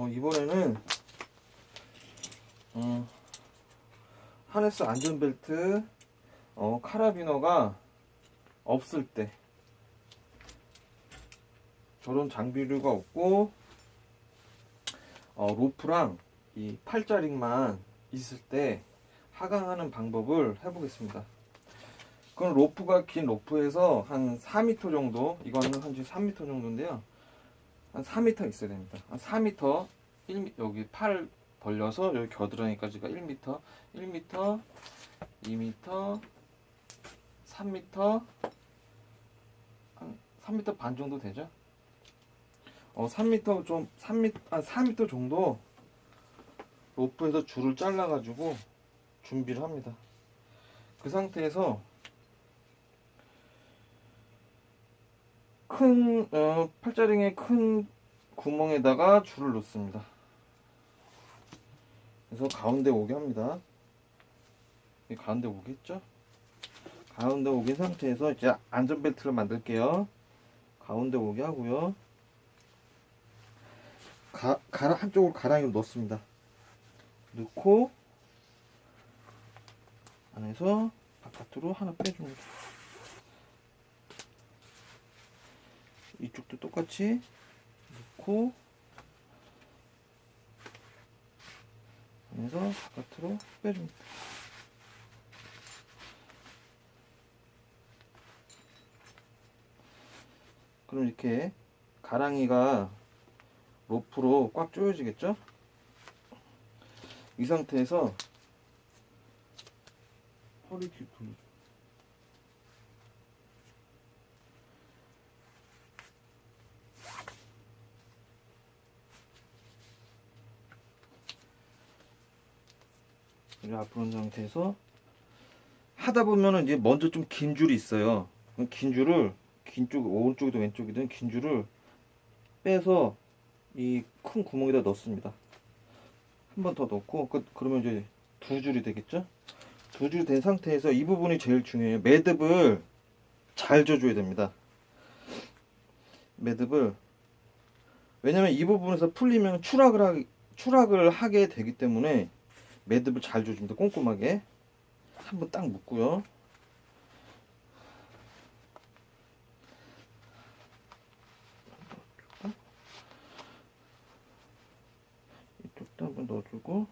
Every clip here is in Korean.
어, 이번에는 어, 하네스 안전벨트 어, 카라비너가 없을 때 저런 장비류가 없고 어, 로프랑 이 팔자링만 있을 때 하강하는 방법을 해보겠습니다. 그건 로프가 긴 로프에서 한 4m 정도, 이거는 한 3m 정도인데요. 한 4m 있어야 됩니다. 한 4m, 1m, 여기 팔 벌려서 여기 겨드랑이까지가 1m, 1m, 2m, 3m, 한 3m 반 정도 되죠? 어, 3m 좀, 3m, 아, 4m 정도 로프에서 줄을 잘라가지고 준비를 합니다. 그 상태에서 큰 어, 팔자링의 큰 구멍에다가 줄을 놓습니다. 그래서 가운데 오게 합니다. 이 가운데 오겠죠? 가운데 오게 상태에서 이제 안전벨트를 만들게요. 가운데 오게 하고요. 가, 가라, 한쪽을 가랑이로 넣습니다. 넣고 안에서 바깥으로 하나 빼줍니다. 이쪽도 똑같이 넣고 안에서 바깥으로 빼줍니다. 그럼 이렇게 가랑이가 로프로 꽉 조여지겠죠? 이 상태에서 허리 뒤 이온 상태에서 하다 보면은 이제 먼저 좀 긴 줄이 있어요. 긴 줄을 긴 쪽 오른쪽이든 왼쪽이든 긴 줄을 빼서 이 큰 구멍에다 넣습니다. 한 번 더 넣고 그, 그러면 이제 두 줄이 되겠죠? 두 줄 된 상태에서 이 부분이 제일 중요해요. 매듭을 잘 줘줘야 됩니다. 매듭을 왜냐면 이 부분에서 풀리면 추락을 하게 추락을 하게 되기 때문에 매듭을 잘 줘줍니다. 꼼꼼하게 한번 딱 묶고요. 이쪽도 한번 넣어주고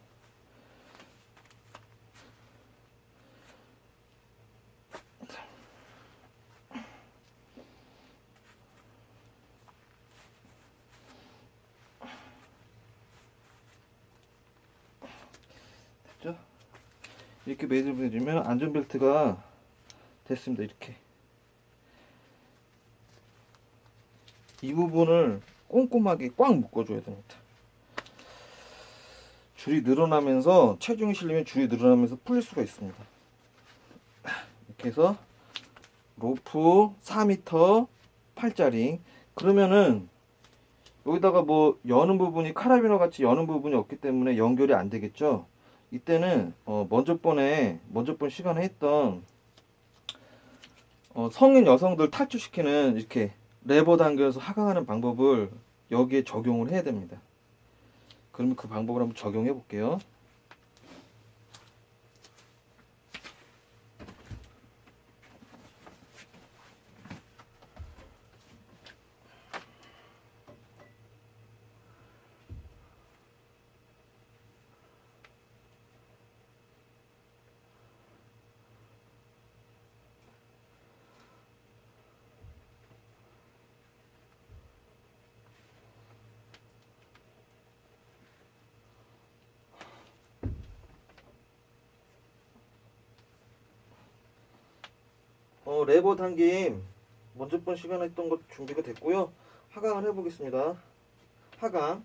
이렇게 매듭을 해주면 안전벨트가 됐습니다. 이렇게 이 부분을 꼼꼼하게 꽉 묶어줘야 됩니다. 줄이 늘어나면서 체중이 실리면 줄이 늘어나면서 풀릴 수가 있습니다. 이렇게 해서 로프 4m 팔짜리 그러면은 여기다가 뭐 여는 부분이 카라비너 같이 여는 부분이 없기 때문에 연결이 안 되겠죠. 이때는 어 먼저 번에 먼저 번 시간에 했던 어 성인 여성들 탈출시키는 이렇게 레버 당겨서 하강하는 방법을 여기에 적용을 해야 됩니다. 그러면 그 방법을 한번 적용해 볼게요. 어, 레버 당김 먼저 번 시간에 했던 것 준비가 됐고요. 하강을 해보겠습니다. 하강.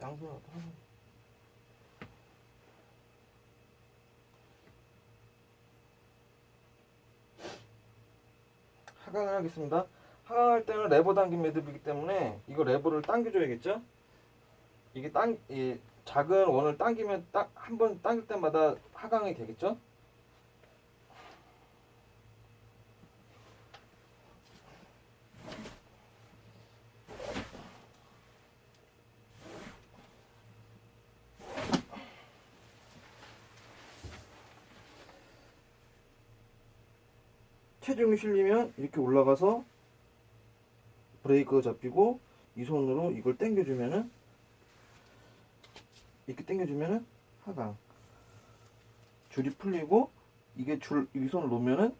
양손 하강. 하강을 하겠습니다. 하강할 때는 레버 당김 매듭이기 때문에 이거 레버를 당겨줘야겠죠? 이게 당, 이 작은 원을 당기면 딱 한 번 당길 때마다 하강이 되겠죠? 체중이 실리면 이렇게 올라가서 브레이크가 잡히고 이 손으로 이걸 당겨주면은 이렇게 당겨주면은 하강 줄이 풀리고 이게 줄이 손을 놓으면은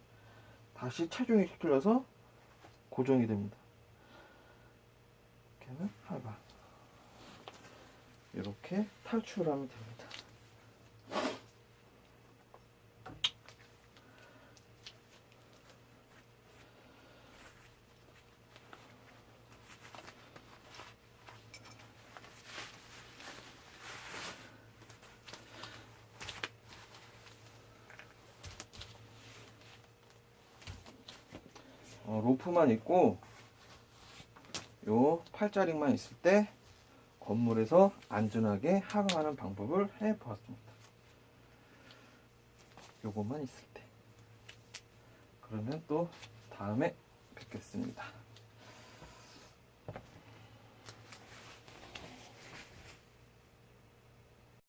다시 체중이 실려서 고정이 됩니다. 이렇게 하면 하강 이렇게 탈출하면 됩니다. 어, 로프만 있고 요 팔자릭만 있을 때 건물에서 안전하게 하강하는 방법을 해 보았습니다. 요것만 있을 때. 그러면 또 다음에 뵙겠습니다.